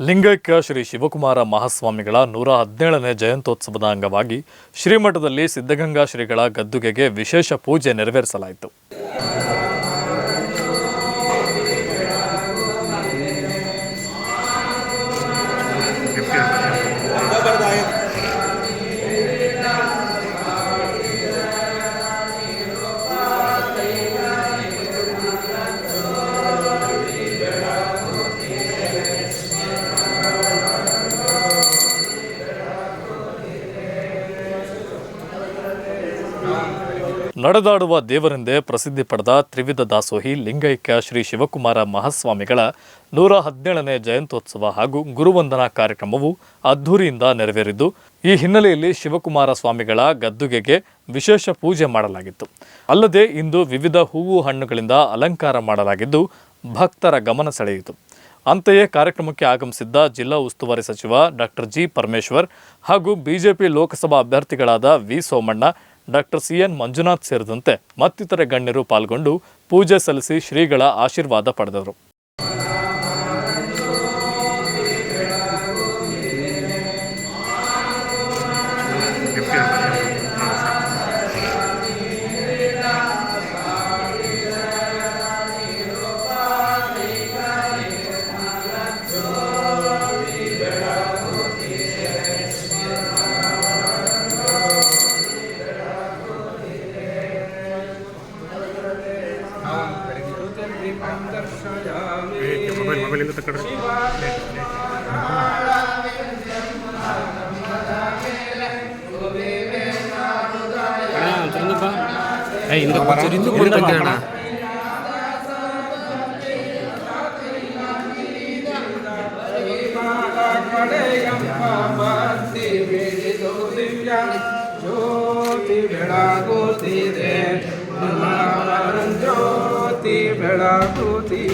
ಲಿಂಗೈಕ್ಯ ಶ್ರೀ ಶಿವಕುಮಾರ ಮಹಾಸ್ವಾಮಿಗಳ ನೂರ ಹದಿನೇಳನೇ ಜಯಂತ್ಯೋತ್ಸವದ ಅಂಗವಾಗಿ ಶ್ರೀಮಠದಲ್ಲಿ ಸಿದ್ಧಗಂಗಾ ಶ್ರೀಗಳ ಗದ್ದುಗೆಗೆ ವಿಶೇಷ ಪೂಜೆ ನೆರವೇರಿಸಲಾಯಿತು. ನಡೆದಾಡುವ ದೇವರೆಂದೇ ಪ್ರಸಿದ್ಧಿ ಪಡೆದ ತ್ರಿವಿಧ ದಾಸೋಹಿ ಲಿಂಗೈಕ್ಯ ಶ್ರೀ ಶಿವಕುಮಾರ ಮಹಾಸ್ವಾಮಿಗಳ ನೂರ ಹದಿನೇಳನೇ ಜಯಂತ್ಯೋತ್ಸವ ಹಾಗೂ ಗುರುವಂದನಾ ಕಾರ್ಯಕ್ರಮವು ಅದ್ಧೂರಿಯಿಂದ ನೆರವೇರಿದ್ದು, ಈ ಹಿನ್ನೆಲೆಯಲ್ಲಿ ಶಿವಕುಮಾರ ಸ್ವಾಮಿಗಳ ಗದ್ದುಗೆಗೆ ವಿಶೇಷ ಪೂಜೆ ಮಾಡಲಾಗಿತ್ತು. ಅಲ್ಲದೆ ಇಂದು ವಿವಿಧ ಹೂವು ಹಣ್ಣುಗಳಿಂದ ಅಲಂಕಾರ ಮಾಡಲಾಗಿದ್ದು, ಭಕ್ತರ ಗಮನ ಸೆಳೆಯಿತು. ಅಂತೆಯೇ ಕಾರ್ಯಕ್ರಮಕ್ಕೆ ಆಗಮಿಸಿದ್ದ ಜಿಲ್ಲಾ ಉಸ್ತುವಾರಿ ಸಚಿವ ಡಾಕ್ಟರ್ ಜಿ ಪರಮೇಶ್ವರ್ ಹಾಗೂ BJP Lok Sabha ಅಭ್ಯರ್ಥಿಗಳಾದ V Somanna doctor C N Manjunath ಸೇರಿದಂತೆ ಮತ್ತಿತರ ಗಣ್ಯರು ಪಾಲ್ಗೊಂಡು ಪೂಜೆ ಸಲ್ಲಿಸಿ ಶ್ರೀಗಳ ಆಶೀರ್ವಾದ ಪಡೆದರು. ಮೊಬೈಲ್ ಮೊಬೈಲಿಂದ ತಕೊಂಡ್ರೆ ಹಿಂದೆ ಒಂಚೂರು ಹಿಂದಕ್ಕೆ ಬಂದ್ರೆ ಅಣ್ಣ ಜ್ಯೋತಿ धोती भेड़ा धोती।